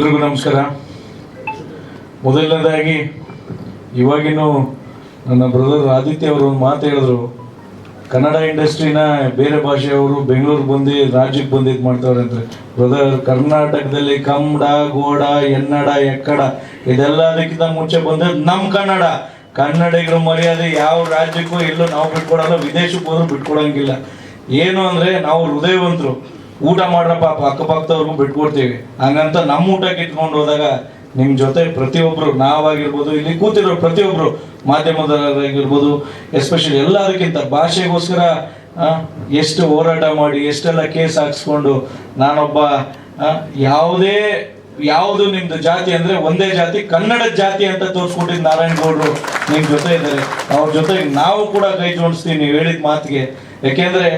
ಎಲ್ರಿಗೂ ನಮಸ್ಕಾರ. ಮೊದಲನೇದಾಗಿ, ಇವಾಗಿನೂ ನನ್ನ ಬ್ರದರ್ ಆದಿತ್ಯ ಅವರು ಒಂದು ಮಾತು ಹೇಳಿದ್ರು. ಕನ್ನಡ ಇಂಡಸ್ಟ್ರಿನ ಬೇರೆ ಭಾಷೆಯವರು ಬೆಂಗಳೂರು ಬಂದು ರಾಜ್ಯಕ್ಕೆ ಬಂದು ಇದು ಮಾಡ್ತಾವ್ರೆ ಅಂತ ಬ್ರದರ್ ಕರ್ನಾಟಕದಲ್ಲಿ ಕಮ್ಮಡ ಗೋಡ ಎನ್ನಡ ಎಕ್ಕಡ ಇದೆಲ್ಲದಕ್ಕಿಂತ ಮುಂಚೆ ಬಂದದ್ದು ನಮ್ಮ ಕನ್ನಡ. ಕನ್ನಡಿಗರ ಮರ್ಯಾದೆ ಯಾವ ರಾಜ್ಯಕ್ಕೂ ಎಲ್ಲೂ ನಾವು ಬಿಟ್ಕೊಡಲ್ಲ, ವಿದೇಶಕ್ಕೆ ಹೋದ್ರೂ ಬಿಟ್ಕೊಡಂಗಿಲ್ಲ. ಏನು ಅಂದರೆ ನಾವು ಹೃದಯವಂತರು. ಊಟ ಮಾಡ್ರಪ್ಪ ಅಕ್ಕಪಕ್ಕದವ್ರಿಗೂ ಬಿಟ್ಕೊಡ್ತೀವಿ. ಹಂಗಂತ ನಮ್ಮ ಊಟಕ್ಕೆ ಇಟ್ಕೊಂಡು ಹೋದಾಗ ನಿಮ್ಮ ಜೊತೆ ಪ್ರತಿಯೊಬ್ಬರು ನಾವಾಗಿರ್ಬೋದು, ಇಲ್ಲಿ ಕೂತಿರೋ ಪ್ರತಿಯೊಬ್ಬರು ಮಾಧ್ಯಮದವರಾಗಿರ್ಬೋದು ಎಸ್ಪೆಷಲಿ ಎಲ್ಲದಕ್ಕಿಂತ ಭಾಷೆಗೋಸ್ಕರ ಎಷ್ಟು ಹೋರಾಟ ಮಾಡಿ, ಎಷ್ಟೆಲ್ಲ ಕೇಸ್ ಹಾಕಿಸ್ಕೊಂಡು ನಾನೊಬ್ಬ ಯಾವುದೇ, ಯಾವುದು ನಿಮ್ದು ಜಾತಿ ಅಂದ್ರೆ ಒಂದೇ ಜಾತಿ, ಕನ್ನಡ ಜಾತಿ ಅಂತ ತೋರಿಸ್ಕೊಟ್ಟಿದ್ದು ನಾರಾಯಣ ಗೌಡ್ರು ನಿಮ್ ಜೊತೆ ಇದ್ದಾರೆ. ಅವ್ರ ಜೊತೆ ನಾವು ಕೂಡ ಕೈ ಜೋಡಿಸ್ತೀವಿ ನೀವು ಹೇಳಿದ ಮಾತಿಗೆ. ಯಾಕೆಂದ್ರೆ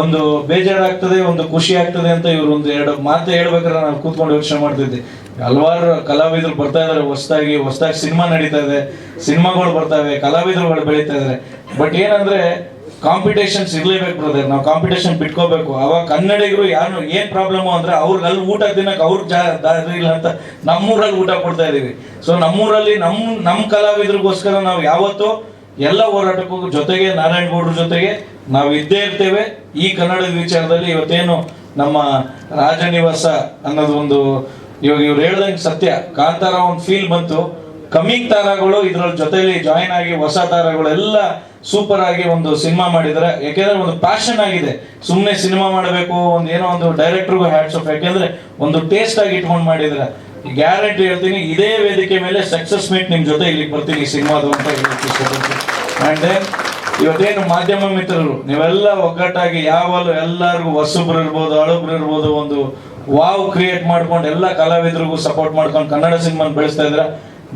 ಒಂದು ಬೇಜಾರಾಗ್ತದೆ, ಒಂದು ಖುಷಿ ಆಗ್ತದೆ ಅಂತ ಇವ್ರು ಒಂದು ಎರಡು ಮಾತು ಹೇಳ್ಬೇಕಾದ್ರೆ ನಾನು ಕೂತ್ಕೊಂಡು ಯೋಚನೆ ಮಾಡ್ತಿದ್ದೆ. ಹಲವಾರು ಕಲಾವಿದರು ಬರ್ತಾ ಇದಾರೆ, ಹೊಸದಾಗಿ ಹೊಸದಾಗಿ ಸಿನಿಮಾ ನಡೀತಾ ಇದೆ, ಸಿನಿಮಾಗಳು ಬರ್ತಾವೆ ಕಲಾವಿದರುಗಳು ಬೆಳೀತಾ ಇದಾರೆ. ಬಟ್ ಏನಂದ್ರೆ ಕಾಂಪಿಟೇಷನ್ಸ್ ಇರ್ಲೇಬೇಕು ಬ್ರದರ್ ನಾವು ಕಾಂಪಿಟೇಷನ್ ಬಿಟ್ಕೋಬೇಕು. ಅವಾಗ ಕನ್ನಡಿಗರು ಯಾರು, ಏನ್ ಪ್ರಾಬ್ಲಮ್ ಅಂದ್ರೆ ಅವ್ರಿಗೆ ಅಲ್ಲಿ ಊಟ ತಿನ್ನಕ್ ಅವ್ರ ದಾರಿ ಇಲ್ಲ ಅಂತ ನಮ್ಮೂರಲ್ಲಿ ಊಟ ಕೊಡ್ತಾ ಇದೀವಿ. ಸೊ ನಮ್ಮೂರಲ್ಲಿ ನಮ್ಮ ನಮ್ಮ ಕಲಾವಿದರಿಗೋಸ್ಕರ ನಾವು ಯಾವತ್ತೂ ಎಲ್ಲ ಹೋರಾಟಕ್ಕೂ ಜೊತೆಗೆ ನಾರಾಯಣ ಗೌಡ್ರ ಜೊತೆಗೆ ನಾವು ಇದ್ದೇ ಇರ್ತೇವೆ. ಈ ಕನ್ನಡದ ವಿಚಾರದಲ್ಲಿ ಇವತ್ತೇನು ನಮ್ಮ ರಾಜನಿವಾಸ ಅನ್ನೋದು ಒಂದು ಇವಾಗ ಇವ್ರು ಹೇಳ್ದಂಗೆ ಸತ್ಯ. ಕಾಂತಾರ ಒಂದು ಫೀಲ್ ಬಂತು. ಕಮ್ಮಿಂಗ್ ತಾರಾಗಳು ಇದ್ರಲ್ಲಿ ಜೊತೆಲಿ ಜಾಯಿನ್ ಆಗಿ ಹೊಸ ತಾರಾಗಳು ಎಲ್ಲ ಸೂಪರ್ ಆಗಿ ಒಂದು ಸಿನಿಮಾ ಮಾಡಿದ್ರೆ ಯಾಕೆಂದ್ರೆ ಒಂದು ಪ್ಯಾಷನ್ ಆಗಿದೆ. ಸುಮ್ಮನೆ ಸಿನಿಮಾ ಮಾಡಬೇಕು, ಒಂದು ಏನೋ ಒಂದು ಡೈರೆಕ್ಟರ್ಗೂ ಹ್ಯಾಟ್ಸ್ ಆಫ್ ಯಾಕೆಂದ್ರೆ ಒಂದು ಟೇಸ್ಟ್ ಆಗಿ ಇಟ್ಕೊಂಡು ಮಾಡಿದ್ರೆ ಗ್ಯಾರಂಟಿ ಹೇಳ್ತೀನಿ, ಇದೇ ವೇದಿಕೆ ಮೇಲೆ ಸಕ್ಸಸ್ ಮೀಟ್ ನಿಮ್ ಜೊತೆ ಇಲ್ಲಿಗೆ ಬರ್ತೀನಿ ಸಿನಿಮಾದು ಅಂತ ಹೇಳಕ್ ಇಷ್ಟಪಡ್ತೀನಿ ಅಂಡ್ ದೆನ್ ಇವತ್ತೇನು ಮಾಧ್ಯಮ ಮಿತ್ರರು, ನೀವೆಲ್ಲ ಒಗ್ಗಟ್ಟಾಗಿ ಯಾವಾಗಲೂ ಎಲ್ಲರಿಗೂ ಹೊಸಬ್ರು ಇರ್ಬೋದು, ಹಳಬ್ರು ಇರ್ಬೋದು, ಒಂದು ವಾವ್ ಕ್ರಿಯೇಟ್ ಮಾಡ್ಕೊಂಡು ಎಲ್ಲ ಕಲಾವಿದರಿಗೂ ಸಪೋರ್ಟ್ ಮಾಡ್ಕೊಂಡು ಕನ್ನಡ ಸಿನಿಮಾ ಬೆಳೆಸ್ತಾ ಇದ್ರ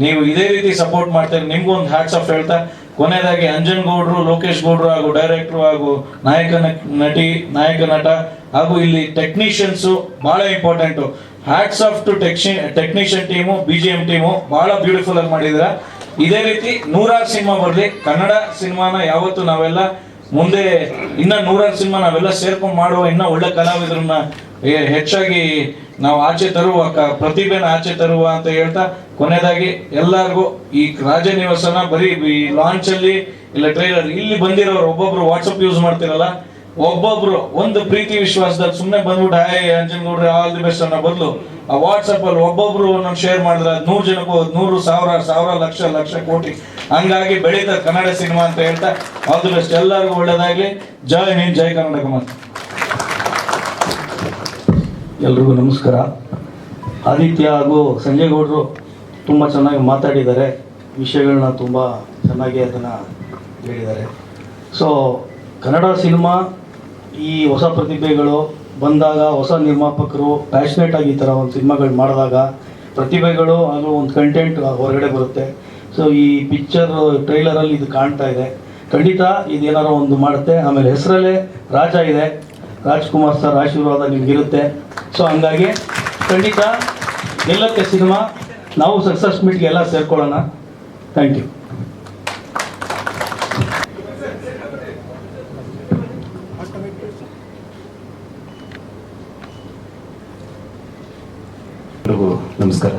ನೀವು ಇದೇ ರೀತಿ ಸಪೋರ್ಟ್ ಮಾಡ್ತೀರಿ ನಿಮ್ಗೂ ಒಂದು ಹ್ಯಾಟ್ಸ್ ಆಫ್ ಹೇಳ್ತಾ, ಕೊನೆಯದಾಗಿ ಅಂಜನ್ ಗೌಡ್ರು, ಲೋಕೇಶ್ ಗೌಡ್ರು ಹಾಗೂ ಡೈರೆಕ್ಟ್ರು ಹಾಗೂ ನಾಯಕ ನಟಿ, ನಾಯಕ ನಟ ಹಾಗೂ ಇಲ್ಲಿ ಟೆಕ್ನಿಷಿಯನ್ಸು ಬಹಳ important hats off to ಟೆಕ್ಷಿ technician team B G M team ಬಹಳ ಬ್ಯೂಟಿಫುಲ್ ಆಗಿ ಮಾಡಿದ್ರ. ಇದೇ ರೀತಿ ನೂರಾರು ಸಿನಿಮಾ ಬರಲಿ. ಕನ್ನಡ ಸಿನಿಮಾನ ಯಾವತ್ತು ನಾವೆಲ್ಲ ಮುಂದೆ ಇನ್ನ ನೂರಾರು ಸಿನಿಮಾ ನಾವೆಲ್ಲ ಸೇರ್ಕೊಂಡು ಮಾಡುವ ಇನ್ನ ಒಳ್ಳೆ ಕಲಾವಿದರನ್ನ ಹೆಚ್ಚಾಗಿ ನಾವು ಆಚೆ ತರುವ ಪ್ರತಿಭೆನ ಆಚೆ ತರುವ ಅಂತ ಹೇಳ್ತಾ ಕೊನೆಯದಾಗಿ ಎಲ್ಲರಿಗೂ ಈ ರಾಜನಿವಾಸನ ಬರೀ ಈ ಲಾಂಚ್ ಅಲ್ಲಿ ಇಲ್ಲ ಟ್ರೈಲರ್ ಇಲ್ಲಿ ಬಂದಿರೋರು ಒಬ್ಬೊಬ್ರು ವಾಟ್ಸಪ್ ಯೂಸ್ ಮಾಡ್ತಿರಲ್ಲ ಒಬ್ಬೊಬ್ರು ಒಂದು ಪ್ರೀತಿ ವಿಶ್ವಾಸದಲ್ಲಿ ಸುಮ್ಮನೆ ಬಂದ್ಬಿಟ್ಟು ಹಾಯ್ ಅಂಜನ್ ಗೌಡ್ರೆ ಆಲ್ ದಿ ಬೆಸ್ಟ್ ಅನ್ನೋ ಬದಲು ಆ ವಾಟ್ಸಪ್ ಅಲ್ಲಿ ಒಬ್ಬೊಬ್ರು ನಮ್ಗೆ ಶೇರ್ ಮಾಡಿದ್ರೆ ನೂರು ಜನಕ್ಕೆ ನೂರು ಸಾವಿರ ಸಾವಿರ ಲಕ್ಷ ಲಕ್ಷ ಕೋಟಿ. ಹಂಗಾಗಿ ಬೆಳೀತದೆ ಕನ್ನಡ ಸಿನಿಮಾ ಅಂತ ಹೇಳ್ತಾ ಆಲ್ ದಿ ಬೆಸ್ಟ್ ಎಲ್ಲರಿಗೂ ಒಳ್ಳೇದಾಗ್ಲಿ. ಜೈ ಹಿಂದ್, ಜೈ ಕರ್ನಾಟಕ ಮಾತು. ಎಲ್ರಿಗೂ ನಮಸ್ಕಾರ. ಆದಿತ್ಯ ಹಾಗೂ ಸಂಜಯ್ ಗೌಡರು ತುಂಬ ಚೆನ್ನಾಗಿ ಮಾತಾಡಿದ್ದಾರೆ. ವಿಷಯಗಳನ್ನ ತುಂಬ ಚೆನ್ನಾಗಿ ಅದನ್ನು ಹೇಳಿದ್ದಾರೆ. ಸೊ ಕನ್ನಡ ಸಿನಿಮಾ ಈ ಹೊಸ ಪ್ರತಿಭೆಗಳು ಬಂದಾಗ ಹೊಸ ನಿರ್ಮಾಪಕರು ಪ್ಯಾಷನೇಟ್ ಆಗಿ ಈ ಥರ ಒಂದು ಸಿನಿಮಾಗಳು ಮಾಡಿದಾಗ ಪ್ರತಿಭೆಗಳು ಹಾಗೂ ಒಂದು ಕಂಟೆಂಟ್ ಹೊರಗಡೆ ಬರುತ್ತೆ. ಸೊ ಈ ಪಿಕ್ಚರ್ ಟ್ರೈಲರಲ್ಲಿ ಇದು ಕಾಣ್ತಾ ಇದೆ. ಖಂಡಿತ ಇದೇನಾರೋ ಒಂದು ಮಾಡುತ್ತೆ. ಆಮೇಲೆ ಹೆಸರಲ್ಲೇ ರಾಜ ಇದೆ. ರಾಜ್ಕುಮಾರ್ ಸರ್ ಆಶೀರ್ವಾದ ನಿಮಗಿರುತ್ತೆ. ಸೊ ಹಂಗಾಗಿ ಖಂಡಿತ ಎಲ್ಲಕ್ಕೆ ಸಿನಿಮಾ. ನಾವು ಸಕ್ಸಸ್ ಮೀಟ್ಗೆ ಎಲ್ಲ ಸೇರ್ಕೊಳ್ಳೋಣ. ಥ್ಯಾಂಕ್ ಯು ಎಲ್ರಿಗೂ ನಮಸ್ಕಾರ.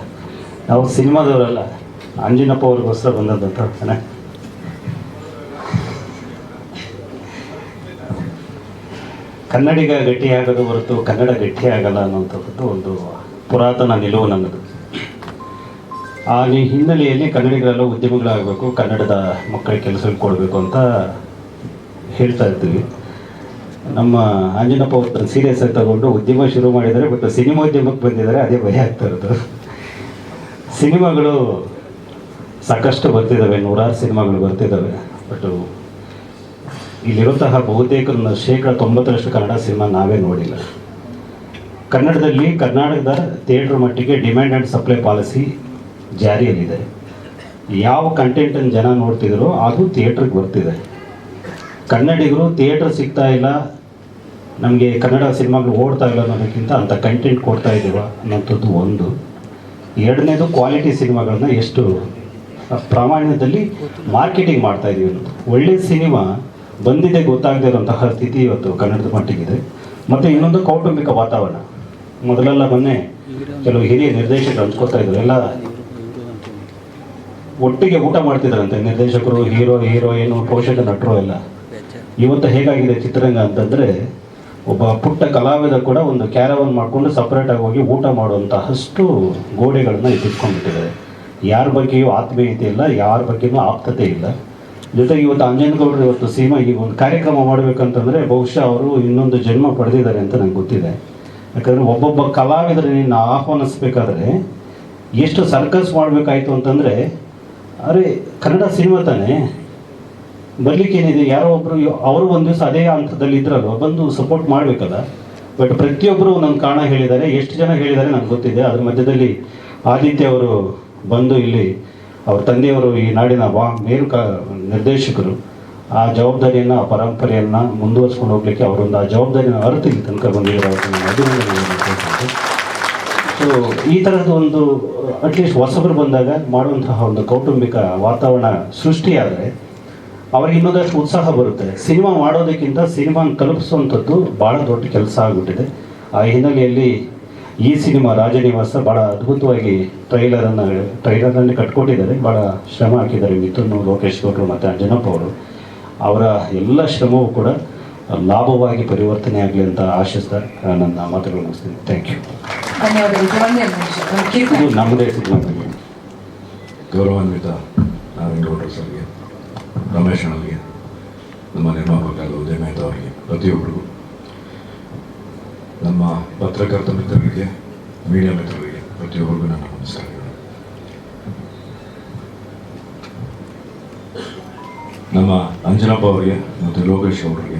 ನಾವು ಸಿನಿಮಾದವರಲ್ಲ, ಅಂಜಿನಪ್ಪ ಅವ್ರಿಗೋಸ್ಕರ ಬಂದದ್ದಂತ ತಾನೆ. ಕನ್ನಡಿಗ ಗಟ್ಟಿಯಾಗದು ಹೊರತು ಕನ್ನಡ ಗಟ್ಟಿಯಾಗಲ್ಲ ಅನ್ನೋಂಥದ್ದು ಒಂದು ಪುರಾತನ ನಿಲುವು ನನ್ನದು. ಆ ಹಿನ್ನೆಲೆಯಲ್ಲಿ ಕನ್ನಡಿಗರೆಲ್ಲ ಉದ್ಯಮಿಗಳಾಗಬೇಕು, ಕನ್ನಡದ ಮಕ್ಕಳಿಗೆ ಕೆಲಸ ಕೊಡಬೇಕು ಅಂತ ಹೇಳ್ತಾ ಇರ್ತೀವಿ ನಮ್ಮ ಅಂಜನಪ್ಪ ಅವ್ರ ಸೀರಿಯಸ್ ಆಗಿ ತಗೊಂಡು ಉದ್ಯಮ ಶುರು ಮಾಡಿದರೆ ಬಟ್ ಸಿನಿಮಾ ಉದ್ಯಮಕ್ಕೆ ಬಂದಿದ್ದಾರೆ, ಅದೇ ಭಯ ಆಗ್ತಾ ಇರೋದು. ಸಿನಿಮಾಗಳು ಸಾಕಷ್ಟು ಬರ್ತಿದ್ದಾವೆ ನೂರಾರು ಸಿನಿಮಾಗಳು ಬರ್ತಿದ್ದಾವೆ ಬಟ್ ಇಲ್ಲಿರುವಂತಹ ಬಹುತೇಕ ಶೇಕಡ ತೊಂಬತ್ತರಷ್ಟು ಕನ್ನಡ ಸಿನಿಮಾ ನಾವೇ ನೋಡಿಲ್ಲ. ಕನ್ನಡದಲ್ಲಿ ಕರ್ನಾಟಕದ ಥಿಯೇಟ್ರ್ ಮಟ್ಟಿಗೆ ಡಿಮ್ಯಾಂಡ್ ಆ್ಯಂಡ್ ಸಪ್ಲೈ ಪಾಲಿಸಿ ಜಾರಿಯಲ್ಲಿದೆ. ಯಾವ ಕಂಟೆಂಟನ್ನು ಜನ ನೋಡ್ತಿದ್ರು ಅದು ಥಿಯೇಟ್ರಿಗೆ ಬರ್ತಿದೆ. ಕನ್ನಡಿಗರು ಥಿಯೇಟ್ರ್ ಸಿಗ್ತಾ ಇಲ್ಲ, ನಮಗೆ ಕನ್ನಡ ಸಿನಿಮಾಗಳು ಓಡ್ತಾ ಇಲ್ಲ ಅನ್ನೋದಕ್ಕಿಂತ ಅಂಥ ಕಂಟೆಂಟ್ ಕೊಡ್ತಾ ಇದ್ದೀವ ಅನ್ನೋಂಥದ್ದು ಒಂದು. ಎರಡನೇದು ಕ್ವಾಲಿಟಿ ಸಿನಿಮಾಗಳನ್ನ ಎಷ್ಟು ಪ್ರಮಾಣದಲ್ಲಿ ಮಾರ್ಕೆಟಿಂಗ್ ಮಾಡ್ತಾ ಇದೀವಿ ಅನ್ನೋದು. ಒಳ್ಳೆ ಸಿನಿಮಾ ಬಂದಿದೆ ಗೊತ್ತಾಗದೇ ಇರುವಂತಹ ಸ್ಥಿತಿ ಇವತ್ತು ಕನ್ನಡದ ಮಟ್ಟಿಗಿದೆ. ಮತ್ತು ಇನ್ನೊಂದು ಕೌಟುಂಬಿಕ ವಾತಾವರಣ. ಮೊದಲೆಲ್ಲ ಮೊನ್ನೆ ಕೆಲವು ಹಿರಿಯ ನಿರ್ದೇಶಕರು ಹಂಚ್ಕೋತಾ ಇದ್ರು ಎಲ್ಲ ಒಟ್ಟಿಗೆ ಊಟ ಮಾಡ್ತಿದ್ರಂತೆ ನಿರ್ದೇಶಕರು ಹೀರೋ ಹೀರೋಯಿನ್ ಪೋಷಕ ನಟರು ಎಲ್ಲ. ಇವತ್ತು ಹೇಗಾಗಿದೆ ಚಿತ್ರರಂಗ ಅಂತಂದರೆ ಒಬ್ಬ ಪುಟ್ಟ ಕಲಾವಿದ ಕೂಡ ಒಂದು ಕ್ಯಾರವನ್ ಮಾಡಿಕೊಂಡು ಸಪ್ರೇಟಾಗಿ ಹೋಗಿ ಊಟ ಮಾಡುವಂತಹಷ್ಟು ಗೋಡೆಗಳನ್ನ ಎತ್ತಿಟ್ಕೊಂಡ್ಬಿಟ್ಟಿದ್ದಾರೆ ಯಾರ ಬಗ್ಗೆಯೂ ಆತ್ಮೀಯತೆ ಇಲ್ಲ, ಯಾರ ಬಗ್ಗೆಯೂ ಆಪ್ತತೆ ಇಲ್ಲ. ಜೊತೆಗೆ ಇವತ್ತು ಅಂಜನಗೌಡರು ಇವತ್ತು ಸೀಮಾ ಈಗ ಒಂದು ಕಾರ್ಯಕ್ರಮ ಮಾಡಬೇಕಂತಂದರೆ ಬಹುಶಃ ಅವರು ಇನ್ನೊಂದು ಜನ್ಮ ಪಡೆದಿದ್ದಾರೆ ಅಂತ ನಂಗೆ ಗೊತ್ತಿದೆ. ಯಾಕಂದರೆ ಒಬ್ಬೊಬ್ಬ ಕಲಾವಿದರನ್ನ ಆಹ್ವಾನಿಸ್ಬೇಕಾದ್ರೆ ಎಷ್ಟು ಸರ್ಕಸ್ ಮಾಡಬೇಕಾಯ್ತು ಅಂತಂದರೆ, ಅರೆ ಕನ್ನಡ ಸಿನಿಮಾ ತಾನೇ. ಬರ್ಲಿಕ್ಕೆ ಏನಿದೆ ಯಾರೋ ಒಬ್ಬರು ಅವರು ಒಂದು ದಿವಸ ಅದೇ ಹಂತದಲ್ಲಿ ಇದ್ರಲ್ವ, ಬಂದು ಸಪೋರ್ಟ್ ಮಾಡ್ಬೇಕಲ್ಲ? ಬಟ್ ಪ್ರತಿಯೊಬ್ಬರು ನನ್ನ ಕಾರಣ ಹೇಳಿದ್ದಾರೆ, ಎಷ್ಟು ಜನ ಹೇಳಿದ್ದಾರೆ ನನಗೆ ಗೊತ್ತಿದೆ. ಅದ್ರ ಮಧ್ಯದಲ್ಲಿ ಆದಿತ್ಯ ಅವರು ಬಂದು ಇಲ್ಲಿ ಅವ್ರ ತಂದೆಯವರು ಈ ನಾಡಿನ ವಾ ಮೇರು ಕ ನಿರ್ದೇಶಕರು, ಆ ಜವಾಬ್ದಾರಿಯನ್ನು, ಆ ಪರಂಪರೆಯನ್ನು ಮುಂದುವರ್ಸ್ಕೊಂಡು ಹೋಗ್ಲಿಕ್ಕೆ ಅವರೊಂದು ಆ ಜವಾಬ್ದಾರಿನ ಅರ್ಥ ತನಕ ತಿಳಿಸ್ತೀನಿ. ಸೊ ಈ ಥರದ ಒಂದು, ಅಟ್ಲೀಸ್ಟ್ ಹೊಸಬ್ರು ಬಂದಾಗ ಮಾಡುವಂತಹ ಒಂದು ಕೌಟುಂಬಿಕ ವಾತಾವರಣ ಸೃಷ್ಟಿಯಾದರೆ ಅವ್ರಿಗೆ ಇನ್ನೊಂದಷ್ಟು ಉತ್ಸಾಹ ಬರುತ್ತೆ. ಸಿನಿಮಾ ಮಾಡೋದಕ್ಕಿಂತ ಸಿನಿಮಾನ ತಲುಪಿಸುವಂಥದ್ದು ಭಾಳ ದೊಡ್ಡ ಕೆಲಸ ಆಗಿಬಿಟ್ಟಿದೆ. ಆ ಹಿನ್ನೆಲೆಯಲ್ಲಿ ಈ ಸಿನಿಮಾ ರಾಜನಿವಾಸ ಭಾಳ ಅದ್ಭುತವಾಗಿ ಟ್ರೈಲರನ್ನು ಟ್ರೈಲರಲ್ಲಿ ಕಟ್ಕೊಟ್ಟಿದ್ದಾರೆ. ಭಾಳ ಶ್ರಮ ಹಾಕಿದ್ದಾರೆ ಮಿಥುನ್ ಲೋಕೇಶ್ ಗೌಡರು ಮತ್ತು ಅಂಜನಪ್ಪ ಅವರು. ಅವರ ಎಲ್ಲ ಶ್ರಮವೂ ಕೂಡ ಲಾಭವಾಗಿ ಪರಿವರ್ತನೆ ಆಗಲಿ ಅಂತ ಆಶಿಸ್ತಾ ನನ್ನ ಮಾತುಗಳು ಮುಗಿಸ್ತೀನಿ. ಥ್ಯಾಂಕ್ ಯು ನಮ್ಮದೇ ಸಿನಿಮಾ. ಗೌರವಾನ್ವಿತ ನಾರಾಯಣಗೌಡರು ಸರ್ಗೆ. ರಮೇಶ್ ನಮ್ಮ ನಿರ್ಮಾಪಕರು ಉದಯ ಅವರಿಗೆ ಪ್ರತಿಯೊಬ್ಬರಿಗೂ, ನಮ್ಮ ಪತ್ರಕರ್ತ ಮಿತ್ರರಿಗೆ, ಮೀಡಿಯಾ ಮಿತ್ರರಿಗೆ, ಪ್ರತಿಯೊಬ್ಬರಿಗೂ ನನ್ನ ನಮಸ್ಕಾರಗಳು. ನಮ್ಮ ಅಂಜನಪ್ಪ ಅವರಿಗೆ ಮತ್ತು ಲೋಕೇಶ್ ಅವರಿಗೆ,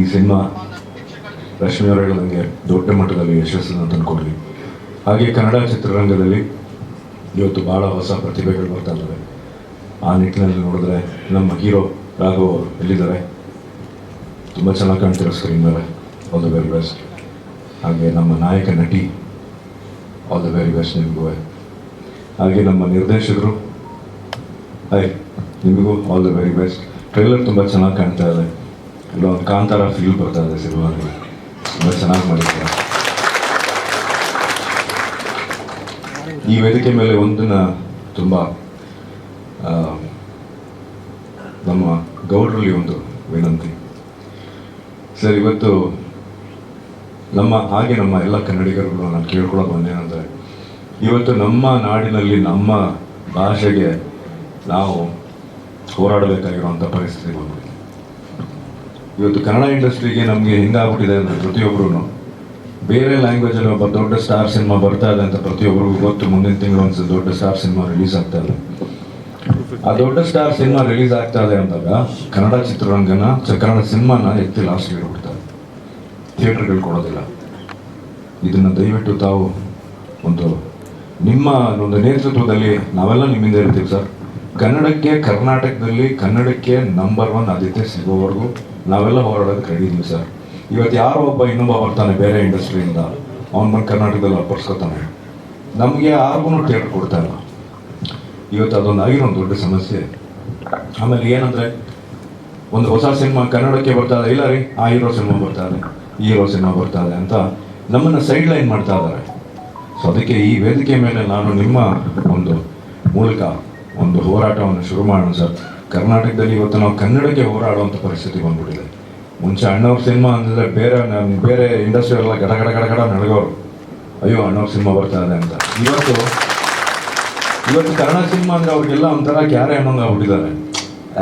ಈ ಸಿನಿಮಾ ರಶ್ಮಿ ಅವರು ದೊಡ್ಡ ಮಟ್ಟದಲ್ಲಿ ಯಶಸ್ಸನ್ನು ತಂದುಕೊಡ್ಲಿ. ಹಾಗೆ ಕನ್ನಡ ಚಿತ್ರರಂಗದಲ್ಲಿ ಇವತ್ತು ಭಾಳ ಹೊಸ ಪ್ರತಿಭೆಗಳು ಬರ್ತಾ ಇದ್ದಾವೆ ಆ ನಿಟ್ಟಿನಲ್ಲಿ ನೋಡಿದ್ರೆ ನಮ್ಮ ಹೀರೋ ರಾಘವ್ ಅವರು ಎಲ್ಲಿದ್ದಾರೆ? ತುಂಬ ಚೆನ್ನಾಗಿ ಕಾಣ್ತಿರೋ ಸ್ಕ್ರೀನ್ ಮೇಲೆ ಆಲ್ ದ ವೆರಿ ಬೆಸ್ಟ್ ಹಾಗೆ ನಮ್ಮ ನಾಯಕ ನಟಿ ಆಲ್ ದ ವೆರಿ ಬೆಸ್ಟ್ ನಿಮಗೂ. ಹಾಗೆ ನಮ್ಮ ನಿರ್ದೇಶಕರು ಐ ನಿಮಗೂ all the very best trailer ತುಂಬ ಚೆನ್ನಾಗಿ ಕಾಣ್ತಾ ಇದೆ. ಇಲ್ಲೊಂದು ಕಾಂತಾರ ಫೀಲ್ ಬರ್ತಾ ಇದೆ ಸಿನಿಮಾದಲ್ಲಿ. ತುಂಬ ಚೆನ್ನಾಗಿ ಮಾಡಿದ್ದಾರೆ. ಈ ವೇದಿಕೆ ಮೇಲೆ ಒಂದನ್ನ ತುಂಬ ನಮ್ಮ ಗೌಡ್ರಲ್ಲಿ ಒಂದು ವಿನಂತಿ. ಸರ್, ಇವತ್ತು ನಮ್ಮ, ಹಾಗೆ ನಮ್ಮ ಎಲ್ಲ ಕನ್ನಡಿಗರುಗಳು ನಾನು ಕೇಳ್ಕೊಳಕ್ಕೆ ಬಂದೇನಂದರೆ ಇವತ್ತು ನಮ್ಮ ನಾಡಿನಲ್ಲಿ ನಮ್ಮ ಭಾಷೆಗೆ ನಾವು ಹೋರಾಡಬೇಕಾಗಿರುವಂಥ ಪರಿಸ್ಥಿತಿ ಬಂದಿದೆ ಇವತ್ತು ಕನ್ನಡ ಇಂಡಸ್ಟ್ರಿಗೆ ನಮಗೆ ಹೆಂಗಾಗ್ಬಿಟ್ಟಿದೆ ಅಂದರೆ ಪ್ರತಿಯೊಬ್ಬರು ಬೇರೆ ಲ್ಯಾಂಗ್ವೇಜಲ್ಲಿ ಒಬ್ಬ ದೊಡ್ಡ ಸ್ಟಾರ್ ಸಿನಿಮಾ ಬರ್ತಾ ಇದೆ ಅಂತ ಪ್ರತಿಯೊಬ್ಬರಿಗೂ ಗೊತ್ತು. ಮುಂದಿನ ತಿಂಗಳು ಒಂದು ದೊಡ್ಡ ಸ್ಟಾರ್ ಸಿನಿಮಾ ರಿಲೀಸ್ ಆಗ್ತಾ ಇದೆ. ಆ ದೊಡ್ಡ ಸ್ಟಾರ್ ಸಿನಿಮಾ ರಿಲೀಸ್ ಆಗ್ತಾ ಇದೆ ಅಂದಾಗ ಕನ್ನಡ ಚಿತ್ರರಂಗನ, ಕನ್ನಡ ಸಿನಿಮಾನ ಎತ್ತಿ ಲಾಸ್ಟ್ ಇಟ್ಬಿಡ್ತಾರೆ. ಥಿಯೇಟರ್ಗಳು ಕೊಡೋದಿಲ್ಲ. ಇದನ್ನು ದಯವಿಟ್ಟು ತಾವು ಒಂದು ನಿಮ್ಮ ಒಂದು ನೇತೃತ್ವದಲ್ಲಿ ನಾವೆಲ್ಲ ನಿಮ್ಮಿಂದ ಇರ್ತೀವಿ ಸರ್. ಕನ್ನಡಕ್ಕೆ, ಕರ್ನಾಟಕದಲ್ಲಿ ಕನ್ನಡಕ್ಕೆ ನಂಬರ್ ಒನ್ ಆದ್ಯತೆ ಸಿಗೋವರೆಗೂ ನಾವೆಲ್ಲ ಹೋರಾಡೋದಕ್ಕೆ ರೆಡಿ ಸರ್. ಇವತ್ತು ಯಾರೋ ಒಬ್ಬ ಇನ್ನೊಬ್ಬ ಬರ್ತಾನೆ ಬೇರೆ ಇಂಡಸ್ಟ್ರಿಯಿಂದ. ಅವ್ನು ಬಂದು ಕರ್ನಾಟಕದಲ್ಲಿ ಅಪ್ಪರ್ಸ್ಕೊತಾನೆ ನಮಗೆ ಯಾರಿಗೂ ಥಿಯೇಟರ್ ಕೊಡ್ತಾ ಇಲ್ಲ. ಇವತ್ತು ಅದೊಂದು ಆಗಿರೋ ಒಂದು ದೊಡ್ಡ ಸಮಸ್ಯೆ. ಆಮೇಲೆ ಏನಂದರೆ, ಒಂದು ಹೊಸ ಸಿನಿಮಾ ಕನ್ನಡಕ್ಕೆ ಬರ್ತಾ ಇಲ್ಲ. ರೀ, ಆ ಹೀರೋ ಸಿನಿಮಾ ಬರ್ತಾ ಇದೆ ಹೀರೋ ಸಿನಿಮಾ ಬರ್ತಾ ಇದೆ ಅಂತ ನಮ್ಮನ್ನು ಸೈಡ್ ಲೈನ್ ಮಾಡ್ತಾ ಇದ್ದಾರೆ. ಸೊ ಅದಕ್ಕೆ ಈ ವೇದಿಕೆ ಮೇಲೆ ನಾನು ನಿಮ್ಮ ಒಂದು ಮೂಲಕ ಒಂದು ಹೋರಾಟವನ್ನು ಶುರು ಮಾಡೋಣ ಸರ್. ಕರ್ನಾಟಕದಲ್ಲಿ ಇವತ್ತು ನಾವು ಕನ್ನಡಕ್ಕೆ ಹೋರಾಡುವಂಥ ಪರಿಸ್ಥಿತಿ ಬಂದ್ಬಿಟ್ಟಿದೆ. ಮುಂಚೆ ಅಣ್ಣವ್ರ ಸಿನಿಮಾ ಅಂದರೆ ಬೇರೆ ಬೇರೆ ಇಂಡಸ್ಟ್ರಿ ಎಲ್ಲ ಗಡ ಗಡ ಗಡ ಗಡ ನಡಗೋರು. ಅಯ್ಯೋ, ಅಣ್ಣವ್ರ ಸಿನಿಮಾ ಬರ್ತಾ ಇದೆ ಅಂತ. ಇವತ್ತು ಇವತ್ತು ಕನ್ನಡ ಸಿನಿಮಾ ಅಂದರೆ ಅವ್ರಿಗೆಲ್ಲ ಒಂಥರ ಕ್ಯಾರೆ ಅನ್ನೋಂಗೆ ಆಗ್ಬಿಟ್ಟಿದ್ದಾರೆ.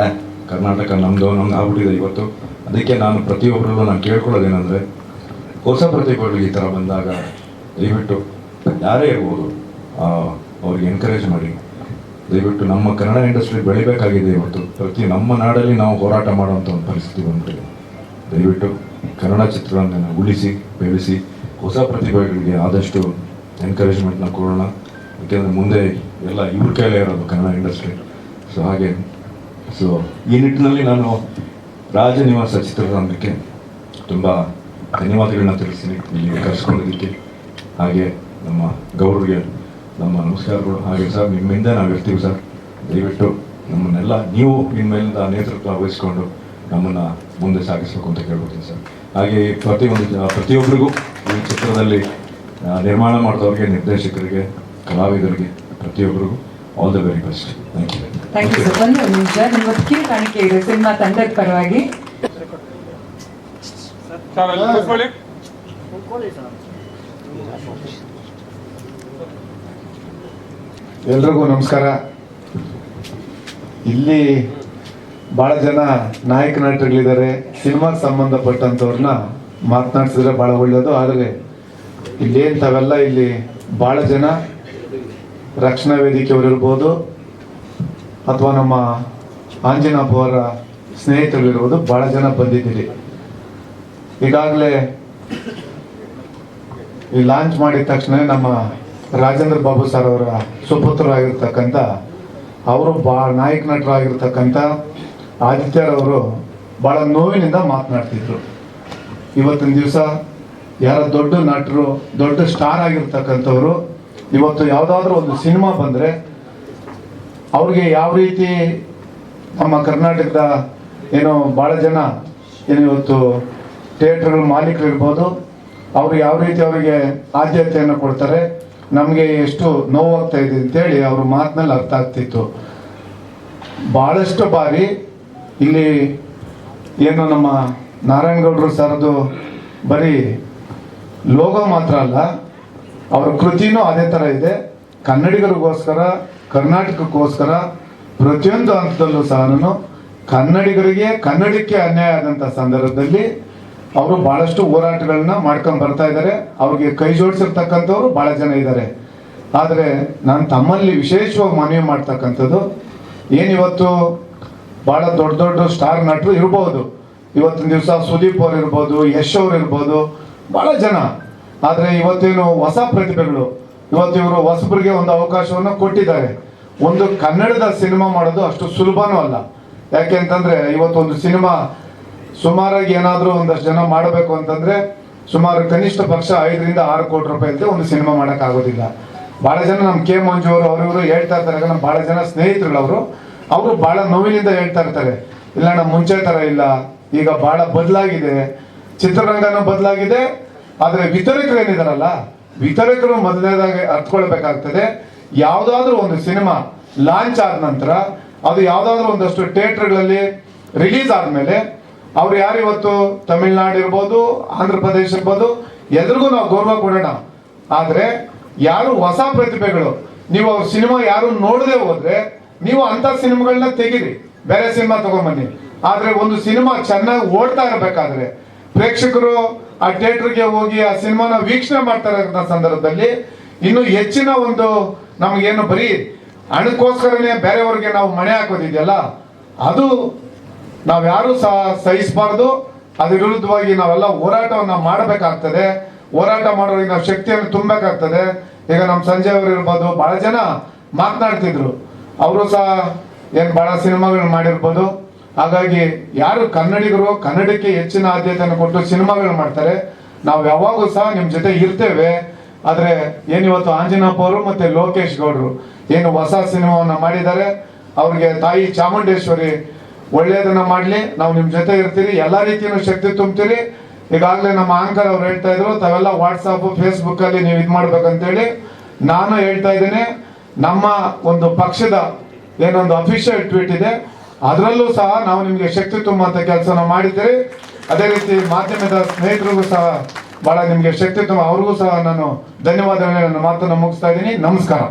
ಏ, ಕರ್ನಾಟಕ ನಮ್ದು ಅನ್ನೋಂಗೆ ಆಗ್ಬಿಟ್ಟಿದೆ ಇವತ್ತು. ಅದಕ್ಕೆ ನಾನು ಪ್ರತಿಯೊಬ್ಬರಲ್ಲೂ ನಾನು ಕೇಳ್ಕೊಳ್ಳೋದೇನೆಂದರೆ, ಹೊಸ ಪ್ರತಿಭೆಗಳು ಈ ಥರ ಬಂದಾಗ ದಯವಿಟ್ಟು ಯಾರೇ ಇರ್ಬೋದು ಅವ್ರಿಗೆ ಎನ್ಕರೇಜ್ ಮಾಡಿ. ದಯವಿಟ್ಟು ನಮ್ಮ ಕನ್ನಡ ಇಂಡಸ್ಟ್ರಿ ಬೆಳಿಬೇಕಾಗಿದೆ ಇವತ್ತು. ಪ್ರತಿ ನಮ್ಮ ನಾಡಲ್ಲಿ ನಾವು ಹೋರಾಟ ಮಾಡುವಂಥ ಒಂದು ಪರಿಸ್ಥಿತಿ ಬಂದ್ಬಿಟ್ಟಿದೆ. ದಯವಿಟ್ಟು ಕನ್ನಡ ಚಿತ್ರರಂಗನ ಉಳಿಸಿ, ಬೆಳೆಸಿ, ಹೊಸ ಪ್ರತಿಭೆಗಳಿಗೆ ಆದಷ್ಟು ಎನ್ಕರೇಜ್ಮೆಂಟ್ನ ಕೊಡೋಣ. ಯಾಕೆಂದರೆ ಮುಂದೆ ಎಲ್ಲ ಇವ್ರ ಕೈಲೇ ಇರೋದು ಕನ್ನಡ ಇಂಡಸ್ಟ್ರಿ ಸೊ ಹಾಗೆ ಸೊ ಈ ನಿಟ್ಟಿನಲ್ಲಿ ನಾನು ರಾಜನಿವಾಸ ಚಿತ್ರರಂಗಕ್ಕೆ ತುಂಬ ಧನ್ಯವಾದಗಳನ್ನ ತಿಳಿಸ್ತೀನಿ ಇಲ್ಲಿಗೆ ಕರೆಸ್ಕೊಂಡಿದ್ದಕ್ಕೆ. ಹಾಗೆ ನಮ್ಮ ಗೌರವರಿಗೆ ನಮ್ಮ ನಮಸ್ಕಾರಗಳು. ಹಾಗೆ ಸರ್, ನಿಮ್ಮಿಂದ ನಾವು ಇರ್ತೀವಿ ಸರ್. ದಯವಿಟ್ಟು ನಮ್ಮನ್ನೆಲ್ಲ ನೀವು ನಿಮ್ಮ ಇನ್ಮೇಲಿಂದ ನೇತೃತ್ವ ವಹಿಸ್ಕೊಂಡು ನಮ್ಮನ್ನು ಮುಂದೆ ಸಾಗಿಸಬೇಕು ಅಂತ ಕೇಳ್ಬಿಡ್ತೀನಿ ಸರ್. ಹಾಗೆ ಪ್ರತಿಯೊಂದು ಪ್ರತಿಯೊಬ್ಬರಿಗೂ ಈ ಚಿತ್ರದಲ್ಲಿ ನಿರ್ಮಾಣ ಮಾಡಿದವ್ರಿಗೆ ನಿರ್ದೇಶಕರಿಗೆ ಕಲಾವಿದರಿಗೆ ಪ್ರತಿಯೊಬ್ಬರಿಗೂ all the very best thank you thank you sir ಒಂದೇ ಒಂದು ನಿಮಿಷ. ನಿಮ್ಮದು ಕಿರು ಕಾಣಿಕೆ ಇದೆ ಸಿನಿಮಾ ತಂಡದ ಪರವಾಗಿ. ಎಲ್ರಿಗೂ ನಮಸ್ಕಾರ. ಇಲ್ಲಿ ಭಾಳ ಜನ ನಾಯಕ ನಟರುಗಳಿದ್ದಾರೆ. ಸಿನಿಮಾಗೆ ಸಂಬಂಧಪಟ್ಟಂಥವ್ರನ್ನ ಮಾತನಾಡ್ಸಿದ್ರೆ ಭಾಳ ಒಳ್ಳೆಯದು ಆದರೆ ಇಲ್ಲೇನು ತಾವೆಲ್ಲ ಇಲ್ಲಿ ಭಾಳ ಜನ ರಕ್ಷಣಾ ವೇದಿಕೆಯವರಿರ್ಬೋದು ಅಥವಾ ನಮ್ಮ ಆಂಜನಪ್ಪ ಅವರ ಸ್ನೇಹಿತರುಗಳಿರ್ಬೋದು ಭಾಳ ಜನ ಬಂದಿದ್ದೀರಿ. ಈಗಾಗಲೇ ಈ ಲಾಂಚ್ ಮಾಡಿದ ತಕ್ಷಣ ನಮ್ಮ ರಾಜೇಂದ್ರ ಬಾಬು ಸರ್ ಅವರ ಸುಪುತ್ರರಾಗಿರ್ತಕ್ಕಂಥ, ಅವರು ಬಾ ನಾಯಕ ನಟರಾಗಿರ್ತಕ್ಕಂಥ ಆದಿತ್ಯರವರು ಭಾಳ ನೋವಿನಿಂದ ಮಾತನಾಡ್ತಿದ್ರು. ಇವತ್ತಿನ ದಿವಸ ಯಾರ ದೊಡ್ಡ ನಟರು, ದೊಡ್ಡ ಸ್ಟಾರ್ ಆಗಿರ್ತಕ್ಕಂಥವ್ರು, ಇವತ್ತು ಯಾವುದಾದ್ರೂ ಒಂದು ಸಿನಿಮಾ ಬಂದರೆ ಅವ್ರಿಗೆ ಯಾವ ರೀತಿ ನಮ್ಮ ಕರ್ನಾಟಕದ ಏನೋ ಭಾಳ ಜನ ಏನು ಇವತ್ತು ಥಿಯೇಟ್ರ್ಗಳ ಮಾಲೀಕರು ಇರ್ಬೋದು ಅವರು ಯಾವ ರೀತಿ ಅವರಿಗೆ ಆದ್ಯತೆಯನ್ನು ಕೊಡ್ತಾರೆ, ನಮಗೆ ಎಷ್ಟು ನೋವಾಗ್ತಾ ಇದೆ ಅಂತೇಳಿ ಅವ್ರ ಮಾತಿನಲ್ಲಿ ಅರ್ಥ ಆಗ್ತಿತ್ತು. ಭಾಳಷ್ಟು ಬಾರಿ ಇಲ್ಲಿ ಏನು ನಮ್ಮ ನಾರಾಯಣಗೌಡರು ಸರ್ದು ಬರೀ ಲೋಗೋ ಮಾತ್ರ ಅಲ್ಲ, ಅವರ ಕೃತಿನೂ ಅದೇ ಥರ ಇದೆ. ಕನ್ನಡಿಗರಿಗೋಸ್ಕರ, ಕರ್ನಾಟಕಕ್ಕೋಸ್ಕರ ಪ್ರತಿಯೊಂದು ಹಂತದಲ್ಲೂ ಸಹ ಕನ್ನಡಿಗರಿಗೆ ಕನ್ನಡಕ್ಕೆ ಅನ್ಯಾಯ ಆದಂಥ ಸಂದರ್ಭದಲ್ಲಿ ಅವರು ಬಹಳಷ್ಟು ಹೋರಾಟಗಳನ್ನ ಮಾಡ್ಕೊಂಡು ಬರ್ತಾ ಇದ್ದಾರೆ. ಅವ್ರಿಗೆ ಕೈ ಜೋಡಿಸಿರ್ತಕ್ಕಂಥವ್ರು ಭಾಳ ಜನ ಇದ್ದಾರೆ. ಆದರೆ ನಾನು ತಮ್ಮಲ್ಲಿ ವಿಶೇಷವಾಗಿ ಮನವಿ ಮಾಡ್ತಕ್ಕಂಥದ್ದು ಏನಿವತ್ತು ಭಾಳ ದೊಡ್ಡ ದೊಡ್ಡ ಸ್ಟಾರ್ ನಟರು ಇರ್ಬೋದು. ಇವತ್ತಿನ ದಿವಸ ಸುದೀಪ್ ಅವ್ರು ಇರ್ಬೋದು, ಯಶ್ ಅವ್ರು ಇರ್ಬೋದು ಭಾಳ ಜನ. ಆದರೆ ಇವತ್ತೇನು ಹೊಸ ಪ್ರತಿಭೆಗಳು. ಇವತ್ತು ಇವರು ಹೊಸಬರಿಗೆ ಒಂದು ಅವಕಾಶವನ್ನು ಕೊಟ್ಟಿದ್ದಾರೆ. ಒಂದು ಕನ್ನಡದ ಸಿನಿಮಾ ಮಾಡೋದು ಅಷ್ಟು ಸುಲಭನೂ ಅಲ್ಲ. ಯಾಕೆ ಅಂತಂದ್ರೆ ಇವತ್ತೊಂದು ಸಿನಿಮಾ ಸುಮಾರಾಗಿ ಏನಾದರೂ ಒಂದಷ್ಟು ಜನ ಮಾಡಬೇಕು ಅಂತಂದ್ರೆ ಸುಮಾರು ಕನಿಷ್ಠ ಪಕ್ಷ ಐದರಿಂದ ಆರು ಕೋಟಿ ರೂಪಾಯಿ ಅಂತ ಒಂದು ಸಿನಿಮಾ ಮಾಡೋಕ್ಕಾಗೋದಿಲ್ಲ. ಭಾಳ ಜನ ನಮ್ಮ ಕೆ ಮಂಜು ಅವರು ಅವರಿವರು ಹೇಳ್ತಾ ಇರ್ತಾರೆ ನಮ್ಮ ಭಾಳ ಜನ ಸ್ನೇಹಿತರುಗಳು ಅವರು ಬಹಳ ನೋವಿನಿಂದ ಹೇಳ್ತಾ ಇರ್ತಾರೆ, ಇಲ್ಲ ನಮ್ಮ ಮುಂಚೆ ತರ ಇಲ್ಲ, ಈಗ ಬಹಳ ಬದಲಾಗಿದೆ, ಚಿತ್ರರಂಗನ ಬದಲಾಗಿದೆ, ಆದರೆ ವಿತರಕರು ಏನಿದಾರಲ್ಲ ವಿತರಕರು ಮೊದಲನೇದಾಗಿ ಅರ್ಥಕೊಳ್ಬೇಕಾಗ್ತದೆ ಯಾವುದಾದ್ರೂ ಒಂದು ಸಿನಿಮಾ ಲಾಂಚ್ ಆದ ನಂತರ, ಅದು ಯಾವುದಾದ್ರೂ ಒಂದಷ್ಟು ಥಿಯೇಟರ್ಗಳಲ್ಲಿ ರಿಲೀಸ್ ಆದಮೇಲೆ ಅವ್ರು ಯಾರು ಇವತ್ತು ತಮಿಳ್ನಾಡು ಇರ್ಬೋದು, ಆಂಧ್ರ ಪ್ರದೇಶ ಇರ್ಬೋದು ಎದುರಿಗೂ ನಾವು ಗೌರವ ಕೊಡೋಣ. ಆದರೆ ಯಾರು ಹೊಸ ಪ್ರತಿಭೆಗಳು, ನೀವು ಅವ್ರ ಸಿನಿಮಾ ಯಾರು ನೋಡದೆ ಹೋದ್ರೆ ನೀವು ಅಂತ ಸಿನಿಮಾಗಳನ್ನ ತೆಗೀರಿ. ಬೇರೆ ಸಿನಿಮಾ ತಗೊಂಬನ್ನಿ. ಆದ್ರೆ ಒಂದು ಸಿನಿಮಾ ಚೆನ್ನಾಗಿ ಓಡ್ತಾ ಇರಬೇಕಾದ್ರೆ ಪ್ರೇಕ್ಷಕರು ಆ ಥಿಯೇಟರ್ಗೆ ಹೋಗಿ ಆ ಸಿನಿಮಾನ ವೀಕ್ಷಣೆ ಮಾಡ್ತಾ ಇರೋ ಸಂದರ್ಭದಲ್ಲಿ ಇನ್ನು ಹೆಚ್ಚಿನ ಒಂದು ನಮಗೇನು ಬರೀ ಹಣಕ್ಕೋಸ್ಕರನೇ ಬೇರೆಯವ್ರಿಗೆ ನಾವು ಮಣೆ ಹಾಕೋದಿದೆಯಲ್ಲ, ಅದು ನಾವ್ಯಾರು ಸಹ ಸಹಿಸಬಾರ್ದು. ಅದ್ರ ವಿರುದ್ಧವಾಗಿ ನಾವೆಲ್ಲ ಹೋರಾಟವನ್ನು ಮಾಡಬೇಕಾಗ್ತದೆ. ಹೋರಾಟ ಮಾಡೋರಿಗೆ ನಾವು ಶಕ್ತಿಯನ್ನು ತುಂಬಬೇಕಾಗ್ತದೆ. ಈಗ ನಮ್ಮ ಸಂಜಯ್ ಅವರು ಇರ್ಬೋದು, ಬಹಳ ಜನ ಮಾತನಾಡ್ತಿದ್ರು. ಅವರು ಸಹ ಏನ್ ಬಹಳ ಸಿನಿಮಾಗಳು ಮಾಡಿರ್ಬೋದು. ಹಾಗಾಗಿ ಯಾರು ಕನ್ನಡಿಗರು ಕನ್ನಡಕ್ಕೆ ಹೆಚ್ಚಿನ ಆದ್ಯತೆಯನ್ನು ಕೊಟ್ಟು ಸಿನಿಮಾಗಳು ಮಾಡ್ತಾರೆ. ನಾವು ಯಾವಾಗೂ ಸಹ ನಿಮ್ ಜೊತೆ ಇರ್ತೇವೆ. ಆದ್ರೆ ಏನಿವತ್ತು ಆಂಜನಪ್ಪ ಅವರು ಮತ್ತೆ ಲೋಕೇಶ್ ಗೌಡರು ಏನು ಹೊಸ ಸಿನಿಮಾವನ್ನ ಮಾಡಿದ್ದಾರೆ. ಅವ್ರಿಗೆ ತಾಯಿ ಚಾಮುಂಡೇಶ್ವರಿ ಒಳ್ಳೆಯದನ್ನ ಮಾಡ್ಲಿ. ನಾವು ನಿಮ್ ಜೊತೆ ಇರ್ತೀರಿ. ಎಲ್ಲಾ ರೀತಿಯೂ ಶಕ್ತಿ ತುಂಬ್ತೀರಿ. ಈಗಾಗಲೇ ನಮ್ಮ ಆಂಕರ್ ಅವ್ರು ಹೇಳ್ತಾ ಇದ್ರು, ತಾವೆಲ್ಲ ವಾಟ್ಸಪ್ ಫೇಸ್ಬುಕ್ ಅಲ್ಲಿ ನೀವು ಇದು ಮಾಡ್ಬೇಕಂತೇಳಿ. ನಾನು ಹೇಳ್ತಾ ಇದ್ದೇನೆ. ನಮ್ಮ ಒಂದು ಪಕ್ಷದ ಏನೊಂದು ಅಫಿಷಿಯಲ್ ಟ್ವೀಟ್ ಇದೆ. ಅದರಲ್ಲೂ ಸಹ ನಾವು ನಿಮಗೆ ಶಕ್ತಿ ತುಂಬುವಂತ ಕೆಲಸನ ಮಾಡಿದ್ದೀರಿ. ಅದೇ ರೀತಿ ಮಾಧ್ಯಮದ ಸ್ನೇಹಿತರಿಗೂ ಸಹ ಬಹಳ ನಿಮಗೆ ಶಕ್ತಿ ತುಂಬ ಅವ್ರಿಗೂ ಸಹ ನಾನು ಧನ್ಯವಾದಗಳನ್ನು ಮಾತನ್ನು ಮುಗಿಸ್ತಾ ಇದ್ದೀನಿ. ನಮಸ್ಕಾರ.